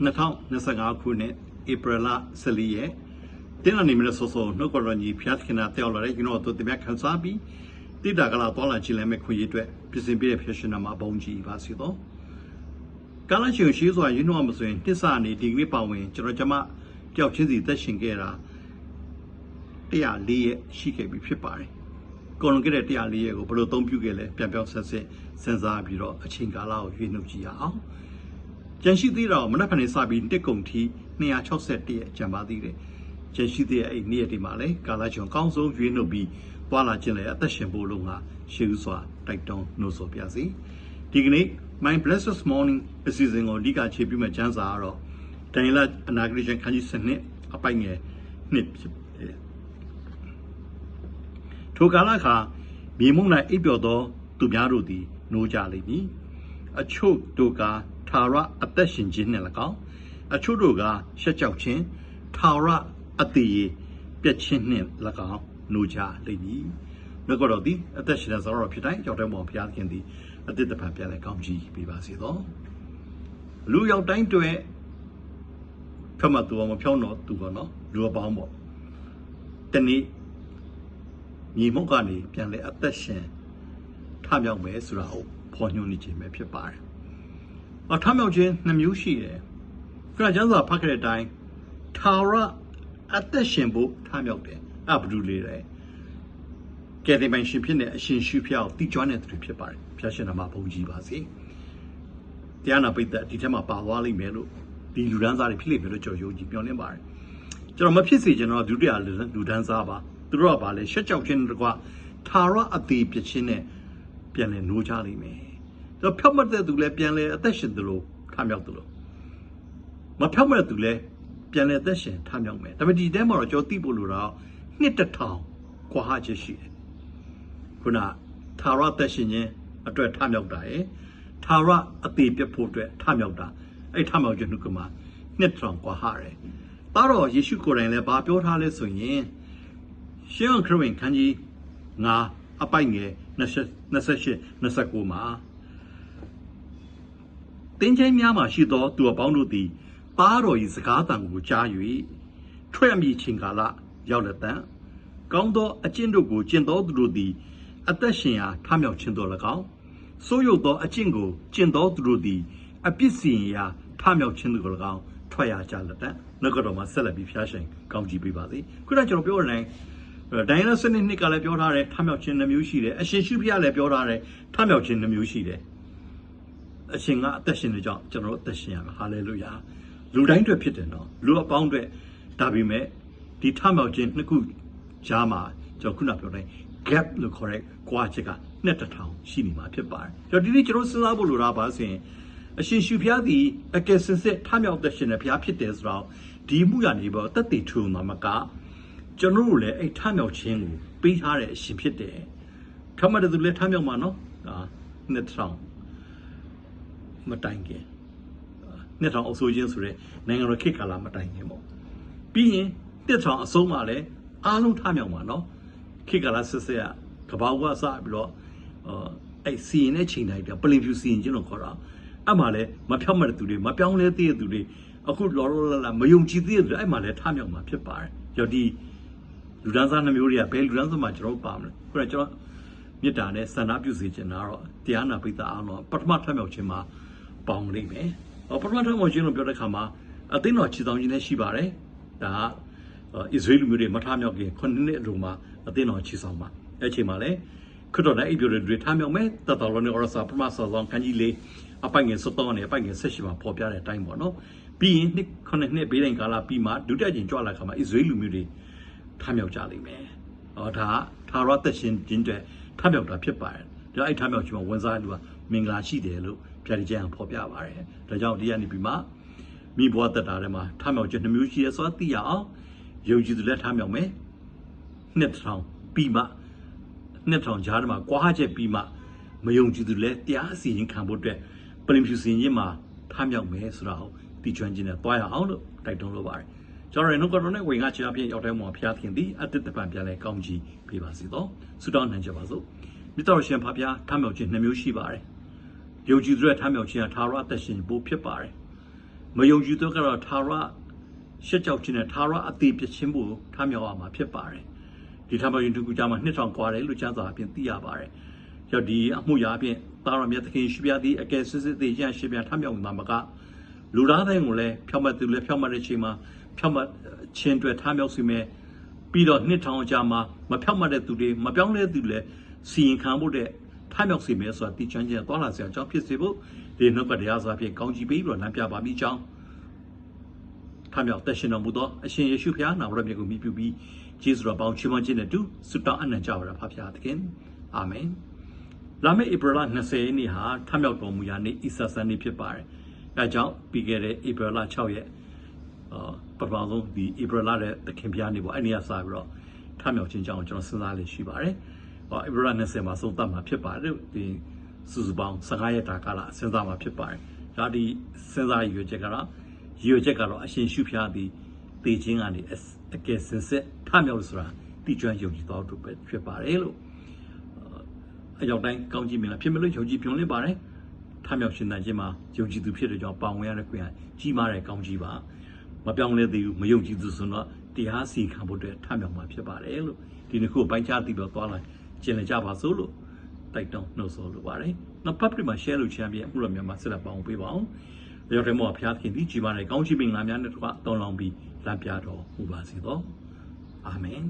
2025ခုနှစ်ဧပြီလ14ရက်တင်းလာနေမလို့ဆောဆောနှုတ်ကတော်ကြီးဖျားသခင်နာတက်လာတဲ့ကျွန်တော်တို့တမက်ခန်းစားပြီးတိတာကလာတော်လာချင်လဲမဲ့ခွင့်ရအတွက်ပြင်ဆင်ပြတဲ့ဖျက်ရှင်နာမှာဘုံကြီးပါစီတော့ကာလရှင်ရှိစွာရင်းနှောမဆိုရင်တစ္ဆာနေဒီကနေ့ပါဝင်ကျွန်တော်ကျမတယောက်ချင်းစီသက်ရှင်ခဲ့တာ104ရက်ရှိခဲ့ပြီဖြစ်ပါတယ်ကိုလွန်ခဲ့တဲ့104ရက်ကိုဘယ်လိုအသုံးပြုခဲ့လဲပြန်ပြောင်းဆက်ဆက်စဉ်းစားပြီးတော့အချိန်ကာလကိုရွေးနှုတ်ကြည့်ရအောင် ကျန်ရှိသေးတော့မနက်ဖြန်နေ့စပြီးတစ်ကုံထီ261ရက်ကျန်ပါသေးတယ်ကျန်ရှိသေးတဲ့အဲ့နေ့ရက်ဒီမှာလဲကာလကျွန်ကောင်းဆုံးရွေးနှုတ်ပြီးသွားလာခြင်းလေအသက်ရှင်ဖို့လုံးကရှေးဥစွာတိုက်တွန်းနှိုးဆော်ပြစီဒီကနေ့ My Blessed Morning အစီအစဉ်ကိုအဓိကခြေပြုမဲ့ကျမ်းစာကတော့ဒန်နီလအနာဂရိချန်ခန်းကြီး7နှစ်အပိုင်ငယ်နှစ်ဖြစ်တယ်ထိုကာလခါမြေမုံ၌အိပ်ပျော်သော သူများတို့သည်နိုးကြလိမ့်မည်အချို့တို့က ထာဝရအသက်ရှင်ခြင်းနှင့်၎င်းအချို့တို့ကရှက်ကြောက်ခြင်းထာဝရအသေးပြက်ခြင်းနှင့်၎င်းနိုးကြလိမ့်မည်မြတ်တော်သည်အသက်ရှင်တဲ့ဇောတော်ဖြစ်တိုင်းကြောက်တဲ့မောင်ဘုရားသခင်သည်အတိတ်တပံပြန်လဲကောင်းကြီးပေးပါစေသောလူရောက်တိုင်းတွေ့ဖတ်မှသူမဖြောင်းတော့သူပေါ့နော်လူအပေါင်းပေါ့တနေ့မြေမုတ်ကနေပြန်လဲအသက်ရှင်ထမြောက်မယ်ဆိုတာကိုဖော်ညွှန်းနေခြင်းပဲဖြစ်ပါတယ်။ အထမြောက်ခြင်းနှမျိုးရှိတယ်။ခရစ်ကျမ်းစာဖတ်ခဲ့တဲ့အတိုင်းထာဝရအသက်ရှင်ဖို့ထမြောက်တယ်။အဘဒူလေးတယ်။ကယ်တင်ပိုင်ရှင်ဖြစ်တဲ့အရှင်ရှုဖျောက်တိကျွမ်းတဲ့သူတွေဖြစ်ပါတယ်။ဖျားရှင်နာမှာဘုန်းကြီးပါစေ။တရားနာပိတ်သက်ဒီထက်မှာပါသွားလိမ့်မယ်လို့ဒီလူဒန်းစားတွေဖြစ်လိမ့်မယ်လို့ကျွန်တော်ယုံကြည်မျှော်လင့်ပါတယ်။ကျွန်တော်မဖြစ်စေကျွန်တော်ဒုတိယလူဒန်းစားပါသူတို့ကပါလေရှက်ကြောက်ခြင်းတကွာထာဝရအသေးပြခြင်းနဲ့ပြန်လဲနိုးကြလိမ့်မယ်။ တော့ဖြောက်မတဲ့သူလည်းပြန်လဲအသက်ရှင်သလိုထမြောက်သလိုမဖြောက်မတဲ့သူလည်းပြန်လဲအသက်ရှင်ထမြောက်မယ်။ဒါပေမဲ့ဒီတဲမှာတော့ကြောသိဖို့လိုတော့နှစ်တစ်ထောင်ကွာဟချက်ရှိတယ်။ခုနထာဝရသက်ရှင်ခြင်းအတွက်ထမြောက်တာရယ်ထာဝရအသေးပြဖို့အတွက်ထမြောက်တာအဲ့ထမြောက်ခြင်းနှုတ်ကမှာနှစ်ထောင်ကွာဟတယ်။ဒါတော့ယေရှုကိုယ်တိုင်လည်းဗာပြောထားလဲဆိုရင်ရှင်းအောင်ခရစ်ဝင်ခန်းကြီး9အပိုက်ငယ်28 29မှာ တင်းချင်းများမှာရှိသောသူအပေါင်းတို့သည်ပါတော်၏စကားတန်ကိုကြား၍ထွက်အမိချင်းကာလရောက်လက်တံကောင်းသောအကျင့်တို့ကိုကျင့်သောသူတို့သည်အသက်ရှင်ရာထမြောက်ခြင်းတော်၎င်းဆိုးရုပ်သောအကျင့်ကိုကျင့်သောသူတို့သည်အပြစ်စီရင်ရာထမြောက်ခြင်းတို့၎င်းထွက်ရကြလက်တံနှုတ်ကတော်မှာဆက်လက်ပြီးဖျားရှင်ကောင်းချီးပေးပါစေခုနကကျွန်တော်ပြောရတဲ့ဒိုင်နာစနစ်နှစ်ကလည်းပြောထားတယ်ထမြောက်ခြင်းနှမျိုးရှိတယ်အရှင်ရှုဖျားလည်းပြောထားတယ်ထမြောက်ခြင်းနှမျိုးရှိတယ် အရှင်ကအသက်ရှင်နေကြောင်းကျွန်တော်တို့အသက်ရှင်ရမယ်ဟာလေလုယာလူတိုင်းအတွက်ဖြစ်တယ်နော်လူအပေါင်းအတွက်ဒါပေမဲ့ဒီထမြောက်ခြင်းနှစ်ခုကြားမှာကျွန်တော်ခုနပြောတဲ့ gap လို့ခေါ်တဲ့ကွာချက်ကနှစ်တထောင်ရှိနေမှာဖြစ်ပါတယ်ကျွန်တော်ဒီနေ့ကျွန်တော်စဉ်းစားဖို့လိုတာပါဆိုရင်အရှင်ရှုဖျားသည်အကယ်စင်စစ်ထမြောက်သက်ရှင်တဲ့ဘုရားဖြစ်တယ်ဆိုတော့ဒီမှုရနေပေါ်တက်တည်ထုံမှာမကကျွန်တော်တို့လည်းအဲ့ထမြောက်ခြင်းကိုပေးထားတဲ့အရှင်ဖြစ်တယ်။ထမတဲ့သူလည်းထမြောက်မှာနော်။ဒါနှစ်ထောင် မတိုင်ခင်နှစ်ထောင်အဆိုးချင်းဆိုတဲ့နိုင်ငံတော်ခေတ်ကာလမတိုင်ခင်ပေါ့။ပြီးရင်တစ်ထောင်အဆုံးမှလည်းအားလုံးထမြောက်မှာနော်။ခေတ်ကာလဆက်ဆက်ကကဘာဝစပြီးတော့အဲ့စီရင်တဲ့ချိန်တိုင်းပြပလင်ဖြူစီရင်ခြင်းလို့ခေါ်တာအဲ့မှာလည်းမဖြောက်မတဲ့သူတွေမပြောင်းလဲသေးတဲ့သူတွေအခုလောလောလတ်လတ်မယုံကြည်သေးတဲ့သူတွေအဲ့မှာလည်းထမြောက်မှာဖြစ်ပါတယ်။ကြော်ဒီလူဒန်းစားနှမျိုးတွေကဘယ်လူဒန်းစားမှကျွန်တော်ပါမလဲခုနကကျွန်တော်မေတ္တာနဲ့ဆန္ဒပြုစေချင်တာတော့တရားနာပိသအားလုံးပထမထမြောက်ခြင်းမှာ ပေါင်းလိမ့်မယ်ပထမထမြောက်ခြင်းလို့ပြောတဲ့ခါမှာအသိတော်ခြေဆောင်ခြင်းလည်းရှိပါတယ်ဒါကအစ္စရေးလူမျိုးတွေမထမြောက်ခင်ခုနှစ်နှစ်အလိုမှာအသိတော်ခြေဆောင်မှာအဲ့ချိန်မှာလည်းခရစ်တော်နဲ့အိပ်ပျော်တဲ့တွေထမြောက်မယ်တတော်လုံးနဲ့အော်စာပထမဆောဆောင်ခန်းကြီးလေးအပိုင်ငယ်73နဲ့အပိုင်ငယ်78မှာပေါ်ပြတဲ့အတိုင်းပေါ့နော်ပြီးရင်နှစ်ခုနှစ်နှစ်ဘေးတိုင်ကာလပြီးမှဒုတိယကျင်ကြွလာခါမှာအစ္စရေးလူမျိုးတွေထမြောက်ကြလိမ့်မယ်။ဟောဒါထာဝရသက်ရှင်ခြင်းတွေထမြောက်တာဖြစ်ပါတယ်။ဒါအဲ့ထမြောက်ခြင်းမှာဝန်စားလူကမင်္ဂလာရှိတယ်လို့ ပြတိကျမ်းဖော်ပြပါတယ်။ဒါကြောင့်ဒီကနေပြီးမှမိဘသက်တာထဲမှာထမြောက်ခြင်းနှမျိုးရှိရဆိုတာသိရအောင်ယုံကြည်သူလည်းထမြောက်မယ်။နှစ်ထောင်ပြီးမှနှစ်ထောင်ကြားထဲမှာကွာချက်ပြီးမှမယုံကြည်သူလည်းတရားစီရင်ခံဖို့အတွက်ပလင်ဖြူစင်ရင်မှာထမြောက်မယ်ဆိုတာကိုသိကျွမ်းခြင်းနဲ့တွားရအောင်လို့တိုက်တွန်းလိုပါတယ်။ကျွန်တော်ရနှုတ်ကတော်နဲ့ဝေငါချာဖြင့်ရောက်တဲ့မှာဖျားသခင်သည်အတ္တတပံပြန်လဲကောင်းကြီးပေးပါစေသောဆုတောင်းနိုင်ကြပါစို့မြတ်တော်ရှင်ဖဖျားထမြောက်ခြင်းနှမျိုးရှိပါတယ် ယုံကြည်သူရဲ့ထမ်းမြောက်ခြင်းကသာရအသက်ရှင်ဖို့ဖြစ်ပါတယ်။မယုံကြည်သူကတော့သာရရှက်ကြောက်ခြင်းနဲ့သာရအသေးပြခြင်းဖို့ထမ်းမြောက်ရမှာဖြစ်ပါတယ်။ဒီထမ်းမြောက်ရင်ဒီကူကြမှာနှစ်ဆောင်ခွာတယ်လို့ကျမ်းစာအပြင်သိရပါတယ်။ရောက်ဒီအမှုရာအပြင်သာရမြတ်သခင်ရှိပြသည့်အကယ်စစ်စစ်သေးရန်ရှိပြထမ်းမြောက်မှာမကလူသားတိုင်းကိုလည်းဖြောက်မှတ်သူလည်းဖြောက်မှတ်တဲ့ချိန်မှာဖြောက်မှတ်ခြင်းတွေထမ်းမြောက်စီမဲ့ပြီးတော့နှစ်ထောင်ကြာမှာမဖြောက်မှတ်တဲ့သူတွေမပြောင်းလဲသူတွေစီရင်ခံဖို့တဲ့ ထမြောက်စီမယ်ဆိုတာတိချမ်းချင်းသွားလာစရာအကြောင်းဖြစ်စေဖို့ဒီနှုတ်ကတရားစာဖြင့်ကောင်းချီးပေးပြီးတော့လမ်းပြပါမိကြောင်းထမြောက်သက်ရှင်တော်မူသောအရှင်ယေရှုဖခင်နာမတော်မြတ်ကိုမြည်ပြုပြီးကျေးဇူးတော်ပေါင်းချီးမွမ်းခြင်းနဲ့တူဆုတောင်းအနံ့ကြပါရဖခင်သခင်အာမင်လာမယ့်ဧပြီလ20ရက်နေ့ဟာထမြောက်တော်မူရာနေ့အီစတာဆန်နေ့ဖြစ်ပါတယ်အဲဒါကြောင့်ပြီးခဲ့တဲ့ဧပြီလ6ရက်အာပထမဆုံးဒီဧပြီလတဲ့သခင်ဖျားနေ့ပေါ့အဲ့ဒီကစပြီးတော့ထမြောက်ခြင်းကြောင့်ကျွန်တော်စဉ်းစားလေးရှိပါတယ်ဟော ဧပြီလ20မှာဆုံးသတ်မှာဖြစ်ပါတယ်ဒီစုစုပေါင်း15ရက်တာကာလစဉ်းစားမှာဖြစ်ပါတယ်ဒါဒီစဉ်းစားရည်ရွယ်ချက်ကတော့ရည်ရွယ်ချက်ကတော့အရှင်ရှုဖျားသည်တေခြင်းကနေအစအကယ်စင်စစ်ထမြောက်လို့ဆိုတာတိကျွမ်းယုံကြည်တော်သူပဲဖြစ်ပါတယ်လို့အရောက်တိုင်းကောင်းကြီးမင်္ဂလာဖြစ်မလို့ယုံကြည်ပြုံးလင်းပါတယ်ထမြောက်ရှင်သန်ခြင်းမှာယုံကြည်သူဖြစ်တဲ့ကြောင့်ပါဝင်ရတဲ့ခွင့်အားကြီးမားတဲ့ကောင်းကြီးပါမပြောင်းလဲသေးဘူးမယုံကြည်သူဆိုတော့တရားစီခံဖို့အတွက်ထမြောက်မှာဖြစ်ပါတယ်လို့ဒီနှစ်ခုပိုင်းခြားပြီးတော့သွားလိုက် ကျင်လည်ကြပါစို့လို့တိုက်တောင်းနှုတ်ဆော်လိုပါတယ်နောက် public မှာ share လုပ်ချမ်းပြအခုလိုမြန်မာဆက်လက်ပေါင်းပေးပါအောင်ရောက်တယ်မောဖျားခင်ဒီကြီးပါတဲ့ကောင်းချီးမင်္ဂလာများနဲ့တကွတောင်းလောင်းပြီးလမ်းပြတော်မူပါစေသောအာမင်